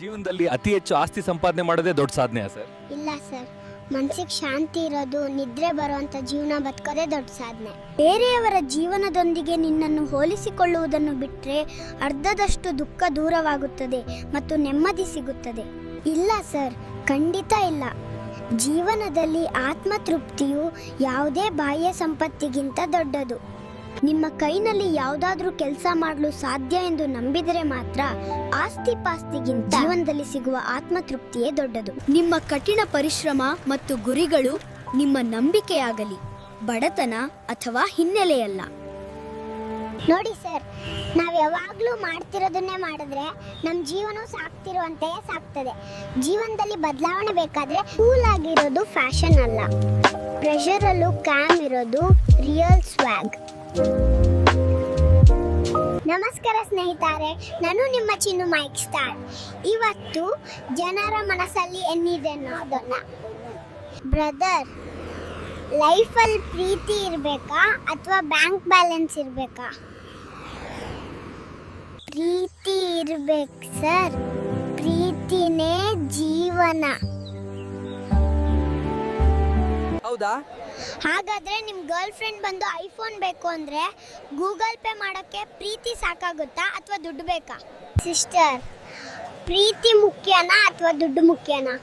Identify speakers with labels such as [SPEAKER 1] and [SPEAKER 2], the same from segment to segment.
[SPEAKER 1] ಜೀವನದಲ್ಲಿ ಅತಿ ಹೆಚ್ಚು ಆಸ್ತಿ ಸಂಪಾದನೆ ಮಾಡೋದೇ ದೊಡ್ಡ ಸಾಧನೆ, ಸರ್.
[SPEAKER 2] ಇಲ್ಲ, ಸರ್. ಮನಸ್ಸಿಗೆ ಶಾಂತಿ ಇರೋದು, ನಿದ್ರೆ ಬರುವಂತ ಜೀವನ ಬದುಕೋದೇ ದೊಡ್ಡ ಸಾಧನೆ. ಬೇರೆಯವರ ಜೀವನದೊಂದಿಗೆ ನಿನ್ನನ್ನು ಹೋಲಿಸಿಕೊಳ್ಳುವುದನ್ನು ಬಿಟ್ಟರೆ ಅರ್ಧದಷ್ಟು ದುಃಖ ದೂರವಾಗುತ್ತದೆ ಮತ್ತು ನೆಮ್ಮದಿ ಸಿಗುತ್ತದೆ. ಇಲ್ಲ, ಸರ್. ಖಂಡಿತ ಇಲ್ಲ. ಜೀವನದಲ್ಲಿ ಆತ್ಮತೃಪ್ತಿಯು ಯಾವುದೇ ಬಾಹ್ಯ ಸಂಪತ್ತಿಗಿಂತ ದೊಡ್ಡದು. ನಿಮ್ಮ ಕೈನಲ್ಲಿ ಯಾವುದಾದ್ರೂ ಕೆಲಸ ಮಾಡಲು ಸಾಧ್ಯ ಎಂದು ನಂಬಿದರೆ ಮಾತ್ರ ಆಸ್ತಿ ಪಾಸ್ತಿಗಿಂತ ಜೀವನದಲ್ಲಿ ಸಿಗುವ ಆತ್ಮತೃಪ್ತಿಯೇ ದೊಡ್ಡದು.
[SPEAKER 3] ನಿಮ್ಮ ಕಠಿಣ ಪರಿಶ್ರಮ ಮತ್ತು ಗುರಿಗಳು ನಿಮ್ಮ ನಂಬಿಕೆಯಾಗಲಿ, ಬಡತನ ಅಥವಾ ಹಿನ್ನೆಲೆಯಲ್ಲ.
[SPEAKER 2] ನೋಡಿ ಸರ್, ನಾವು ಯಾವಾಗಲೂ ಮಾಡ್ತಿರೋದನ್ನೇ ಮಾಡಿದ್ರೆ ನಮ್ಮ ಜೀವನ ಸಾಕ್ತಿರುವಂತೆಯೇ ಸಾಕ್ತದೆ. ಜೀವನದಲ್ಲಿ ಬದಲಾವಣೆ ಬೇಕಾದ್ರೆ ಕೂಲ್ ಆಗಿರೋದು ಫ್ಯಾಷನ್ ಅಲ್ಲ. ಪ್ರೆಷರಲ್ಲೂ ಕ್ಯಾಮ್ ಇರೋದು ರಿಯಲ್ ಸ್ವ್ಯಾಗ್ ನಮಸ್ಕಾರ ಸ್ನೇಹಿತರೆ, ನಾನು ನಿಮ್ಮ ಚಿನ್ನು ಮೈಕ್ ಸ್ಟಾರ್. ಇವತ್ತು ಜನರ ಮನಸ್ಸಲ್ಲಿ ಏನಿದೆ ಅನ್ನೋದನ್ನ. ಬ್ರದರ್, ಲೈಫಲ್ಲಿ ಪ್ರೀತಿ ಇರಬೇಕಾ ಅಥವಾ ಬ್ಯಾಂಕ್ ಬ್ಯಾಲೆನ್ಸ್ ಇರಬೇಕಾ? ಪ್ರೀತಿ ಇರ್ಬೇಕು ಸರ್. ಪ್ರೀತಿನೇ ಜೀವನ.
[SPEAKER 4] ಹೌದಾ?
[SPEAKER 2] ಹಾಗಾದ್ರೆ ನಿಮ್ ಗರ್ಲ್ ಫ್ರೆಂಡ್ ಬಂದು ಐಫೋನ್ ಬೇಕು ಅಂದ್ರೆ ಗೂಗಲ್ ಪೇ ಮಾಡೋಕ್ಕೆ ಪ್ರೀತಿ ಸಾಕಾಗುತ್ತಾ ಅಥವಾ ದುಡ್ಡು ಬೇಕಾ? ಸಿಸ್ಟರ್, ಪ್ರೀತಿ ಮುಖ್ಯನಾ ಅಥವಾ ದುಡ್ಡು ಮುಖ್ಯನಾ?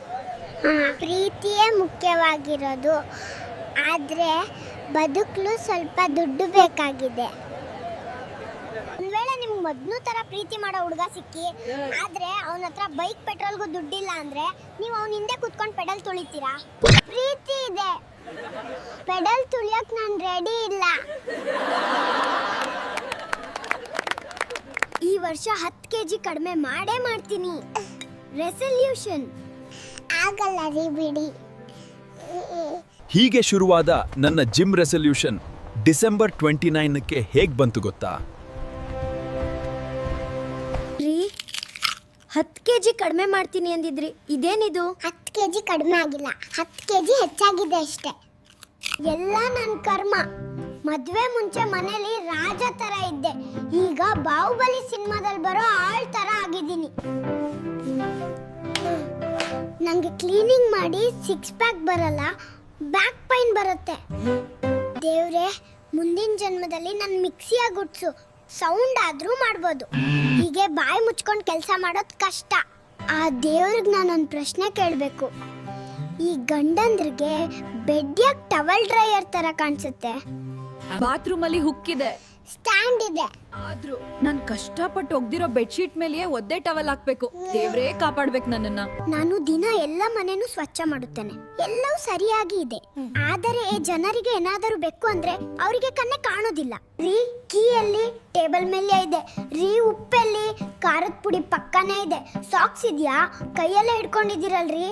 [SPEAKER 2] ಪ್ರೀತಿಯೇ ಮುಖ್ಯವಾಗಿರೋದು. ಆದರೆ ಬದುಕಲು ಸ್ವಲ್ಪ ದುಡ್ಡು ಬೇಕಾಗಿದೆ. ಒಂದ್ ವೇಳೆ ನಿಮ್ಗೆ ಮೊದ್ಲು ತರ ಪ್ರೀತಿ ಮಾಡೋ ಹುಡುಗ ಸಿಕ್ಕಿ, ಆದ್ರೆ ಅವನ ಹತ್ರ ಬೈಕ್ ಪೆಟ್ರೋಲ್ಗೂ ದುಡ್ಡಿಲ್ಲ ಅಂದ್ರೆ ನೀವು ಅವನ ಹಿಂದೆ ಕುತ್ಕೊಂಡು ಪೆಟ್ರೋಲ್ ತುಳಿತೀರಾ? ಪ್ರೀತಿ ಇದೆ. ಪೆಡಲ್ ತುಳಿಯಕ್ ನಾನು ರೆಡಿ ಇಲ್ಲ. ಈ ವರ್ಷ ಹತ್ತು ಕೆ ಜಿ ಕಡಿಮೆ ಮಾಡೇ ಮಾಡ್ತೀನಿ. ರೆಸಲ್ಯೂಷನ್ ಆಗಲ್ಲ ರೀ ಬಿಡಿ.
[SPEAKER 5] ಹೀಗೆ ಶುರುವಾದ ನನ್ನ ಜಿಮ್ ರೆಸಲ್ಯೂಷನ್ ಡಿಸೆಂಬರ್ ಟ್ವೆಂಟಿ ನೈನ್ಕ್ಕೆ ಹೇಗೆ ಬಂತು ಗೊತ್ತಾ?
[SPEAKER 3] ಹತ್ತು ಕೆ ಜಿ ಕಡಿಮೆ ಮಾಡ್ತೀನಿ ಅಂದಿದ್ರಿ. ಇದೇನಿದು?
[SPEAKER 2] ಹತ್ತು ಕೆ ಜಿ ಕಡಿಮೆ ಆಗಿಲ್ಲ. ಹತ್ತು ಕೆ ಜಿ ಹೆಚ್ಚಾಗಿದೆ ಅಷ್ಟೇ. ಎಲ್ಲ ನನ್ನ ಕರ್ಮ. ಮದುವೆ ಮುಂಚೆ ಮನೇಲಿ ರಾಜ ತರ ಇದ್ದೆ. ಈಗ ಬಾಹುಬಲಿ ಸಿನಿಮಾದಲ್ಲಿ ಬರೋ ಆಳ್ ತರ ಆಗಿದ್ದೀನಿ. ನಂಗೆ ಕ್ಲೀನಿಂಗ್ ಮಾಡಿ ಸಿಕ್ಸ್ ಪ್ಯಾಕ್ ಬರಲ್ಲ, ಬ್ಯಾಕ್ ಪೈನ್ ಬರುತ್ತೆ. ದೇವ್ರೆ, ಮುಂದಿನ ಜನ್ಮದಲ್ಲಿ ನನ್ನ ಮಿಕ್ಸಿಯಾಗಿ ಗುಡ್ಸು ಸೌಂಡ್ ಆದ್ರೂ ಮಾಡ್ಬೋದು. ಹೀಗೆ ಬಾಯಿ ಮುಚ್ಕೊಂಡು ಕೆಲಸ ಮಾಡೋದು ಕಷ್ಟ. ಆ ದೇವ್ರಿಗೆ ನಾನೊಂದು ಪ್ರಶ್ನೆ ಕೇಳಬೇಕು. ಈ ಗಂಡಂದ್ರಿಗೆ ಬೆಡ್ ಯಾಕೆ ಟವಲ್ ಡ್ರೈಯರ್ ತರ ಕಾಣಿಸುತ್ತೆ.
[SPEAKER 6] ಬಾತ್ರೂಮ್ ಅಲ್ಲಿ ಹುಕ್ಕಿದೆ.
[SPEAKER 2] ಸ್ಟ್ಯಾಂಡ್ ಇದೆ.
[SPEAKER 6] ಆದ್ರೂ ನಾನ್ ಕಷ್ಟಪಟ್ಟು ಒಗ್ದಿರೋ ಬೆಡ್ಶೀಟ್ ಮೇಲೆ ಒದ್ದೆ ಟವಲ್ ಹಾಕ್ಬೇಕು. ದೇವ್ರೇ ಕಾಪಾಡ್ಬೇಕು ನನ್ನನ್ನ.
[SPEAKER 2] ನಾನು ದಿನ ಎಲ್ಲ ಮನೆನೂ ಸ್ವಚ್ಛ ಮಾಡುತ್ತೇನೆ. ಎಲ್ಲವೂ ಸರಿಯಾಗಿ ಇದೆ. ಆದರೆ ಜನರಿಗೆ ಏನಾದರೂ ಬೇಕು ಅಂದ್ರೆ ಅವರಿಗೆ ಕಣ್ಣೆ ಕಾಣೋದಿಲ್ಲ. ರೀ ಕೀಯಲ್ಲಿ ಟೇಬಲ್ ಮೇಲೆ ಇದೆ. ರೀ ಉಪ್ಪಲ್ಲಿ ಖಾರದ ಪುಡಿ ಪಕ್ಕನೇ ಇದೆ. ಸಾಕ್ಸ್ ಇದೆಯಾ? ಕೈಯಲ್ಲೇ ಹಿಡ್ಕೊಂಡಿದ್ದೀರಲ್ರಿ?